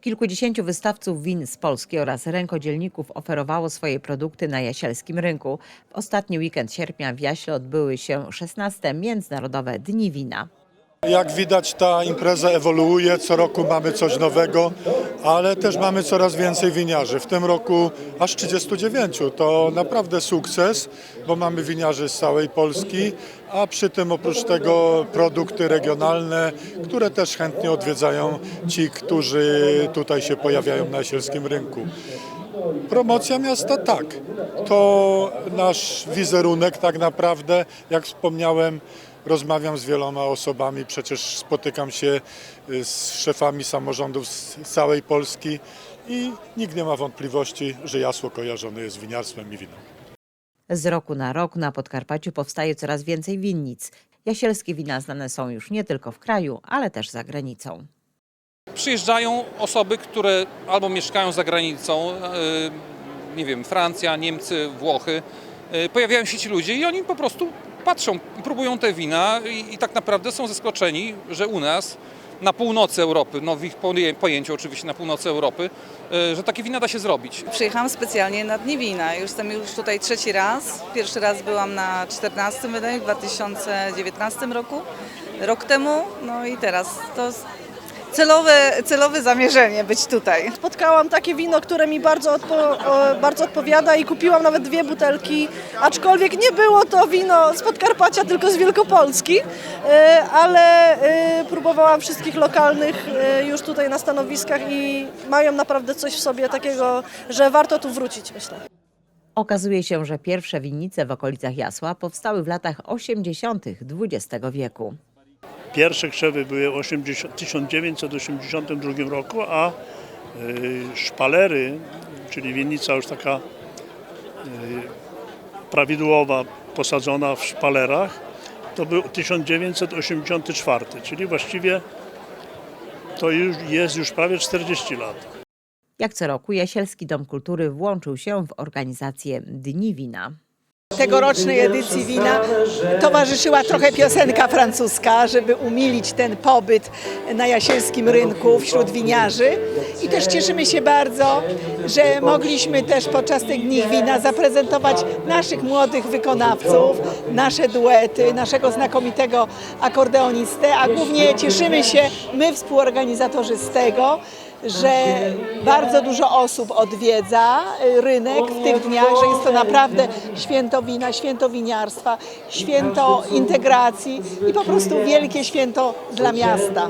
Kilkudziesięciu wystawców win z Polski oraz rękodzielników oferowało swoje produkty na jasielskim rynku. W ostatni weekend sierpnia w Jaśle odbyły się 16. Międzynarodowe Dni Wina. Jak widać ta impreza ewoluuje, co roku mamy coś nowego, ale też mamy coraz więcej winiarzy. W tym roku aż 39. To naprawdę sukces, bo mamy winiarzy z całej Polski, a przy tym oprócz tego produkty regionalne, które też chętnie odwiedzają ci, którzy tutaj się pojawiają na sielskim rynku. Promocja miasta tak. To nasz wizerunek tak naprawdę, jak wspomniałem, rozmawiam z wieloma osobami, przecież spotykam się y, z szefami samorządów z całej Polski i nikt nie ma wątpliwości, że Jasło kojarzone jest z winiarstwem i winem. Z roku na rok na Podkarpaciu powstaje coraz więcej winnic. Jasielskie wina znane są już nie tylko w kraju, ale też za granicą. Przyjeżdżają osoby, które albo mieszkają za granicą, e, nie wiem, Francja, Niemcy, Włochy. E, Pojawiają się ci ludzie i oni po prostu patrzą, próbują te wina i, i tak naprawdę są zaskoczeni, że u nas na północy Europy, no w ich pojęciu oczywiście na północy Europy, e, że takie wina da się zrobić. Przyjechałam specjalnie na Dni Wina. Już jestem już tutaj trzeci raz. Pierwszy raz byłam na 14 wydaniu w 2019 roku, rok temu. No i teraz to celowe, celowe zamierzenie być tutaj. Spotkałam takie wino, które mi bardzo, odpo, bardzo odpowiada i kupiłam nawet dwie butelki, aczkolwiek nie było to wino z Podkarpacia, tylko z Wielkopolski, e, ale e, próbowałam wszystkich lokalnych e, już tutaj na stanowiskach i mają naprawdę coś w sobie takiego, że warto tu wrócić, myślę. Okazuje się, że pierwsze winnice w okolicach Jasła powstały w latach 80. XX wieku. Pierwsze krzewy były w 80 1982 roku, a y, szpalery, czyli winnica już taka y, prawidłowa, posadzona w szpalerach, to był 1984, czyli właściwie to już jest już prawie 40 lat. Jak co roku Jasielski Dom Kultury włączył się w organizację Dni Wina. Tegorocznej edycji wina towarzyszyła trochę piosenka francuska, żeby umilić ten pobyt na jasielskim rynku wśród winiarzy. I też cieszymy się bardzo, że mogliśmy też podczas tych dni wina zaprezentować naszych młodych wykonawców, nasze duety, naszego znakomitego akordeonistę, a głównie cieszymy się my współorganizatorzy z tego, że bardzo dużo osób odwiedza y, rynek w tych dniach, że jest to naprawdę święto wina, święto winiarstwa, święto integracji i po prostu wielkie święto dla miasta.